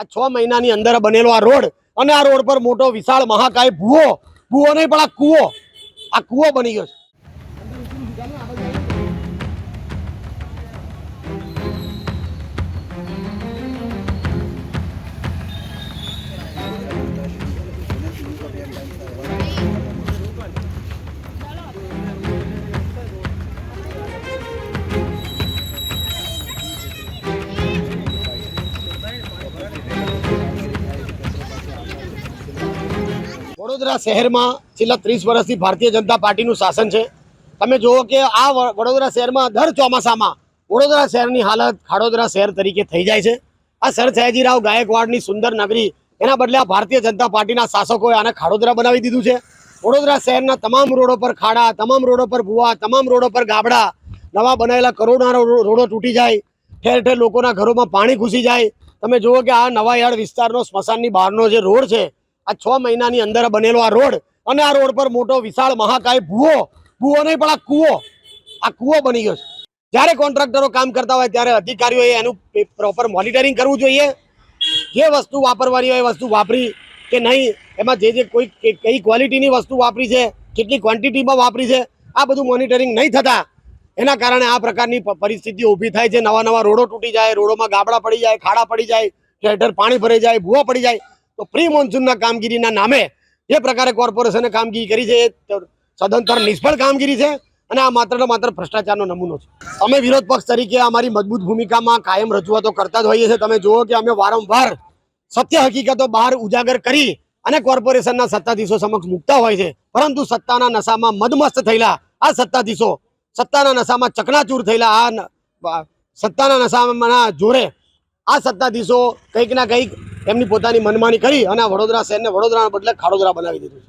આ છ મહિનાની અંદર બનેલો આ રોડ અને આ રોડ પર મોટો વિશાળ મહાકાય ભૂવો. ભૂવો નહીં પણ આ કૂવો. આ કૂવો બની ગયો છે. વડોદરા શહેરમાં છેલ્લા ત્રીસ વર્ષથી ભારતીય જનતા પાર્ટીનું શાસન છે. તમે જુઓ કે આ વડોદરા શહેરમાં દર ચોમાસામાં વડોદરા શહેરની હાલત ખાડોદરા શહેર તરીકે થઈ જાય છે. આ સર સયાજીરાવ ગાયકવાડની સુંદર નગરી, એના બદલે આ ભારતીય જનતા પાર્ટીના શાસકોએ આને ખાડોદરા બનાવી દીધું છે. વડોદરા શહેરના તમામ રોડો પર ખાડા, તમામ રોડો પર ભૂવા, તમામ રોડો પર ગાબડા, નવા બનાવેલા કરોડના રોડો તૂટી જાય. ઠેર ઠેર લોકોના ઘરોમાં પાણી ઘૂસી જાય. તમે જુઓ કે આ નવાયાર્ડ વિસ્તારનો સ્મશાનની બહારનો જે રોડ છે આ છ મહિનાની અંદર બનેલો આ રોડ અને આ રોડ પર મોટો વિશાળ મહાકાય ભૂવો. ભૂવો નહીં, પણ આ કૂવો. આ કૂવો બની ગયો છે. જ્યારે કોન્ટ્રાક્ટરો કામ કરતા હોય ત્યારે અધિકારીઓએ એનું પ્રોપર મોનિટરિંગ કરવું જોઈએ. જે વસ્તુ વાપરવાની હોય એ વસ્તુ વાપરી કે નહીં, એમાં જે જે કોઈ કઈ ક્વોલિટીની વસ્તુ વાપરી છે, કેટલી ક્વોન્ટિટીમાં વાપરી છે, આ બધું મોનિટરિંગ નહીં થતા. એના કારણે આ પ્રકારની પરિસ્થિતિ ઊભી થાય છે. નવા નવા રોડો તૂટી જાય, રોડોમાં ગાબડા પડી જાય, ખાડા પડી જાય ઠેર પાણી ભરાઈ જાય, ભૂવા પડી જાય. તો પ્રી મોન્સૂનના કામગીરીના નામે જે પ્રકારે કોર્પોરેશને કામગીરી કરી છે, એ સદંતર નિષ્ફળ કામગીરી છે અને આ માત્ર માત્ર ભ્રષ્ટાચારનો નમૂનો છે. અમે વિરોધ પક્ષ તરીકે અમારી મજબૂત ભૂમિકામાં કાયમ રજૂઆતો કરતા જ હોઈએ છીએ. તમે જુઓ કે અમે વારંવાર સત્ય હકીકતો બહાર ઉજાગર કરી અને કોર્પોરેશનના સત્તાધીશો સમક્ષ મૂકતા હોય છે. પરંતુ સત્તાના નશામાં મદમસ્ત થયેલા આ સત્તાધીશો, સત્તાના નશામાં ચકનાચૂર થયેલા આ સત્તાના નશામાં જોરે આ સત્તાધીશો કંઈક ના કંઈક એમની પોતાની મનમાની કરી અને વડોદરા શહેરને વડોદરાના બદલે ખાડોદરા બનાવી દીધું છે.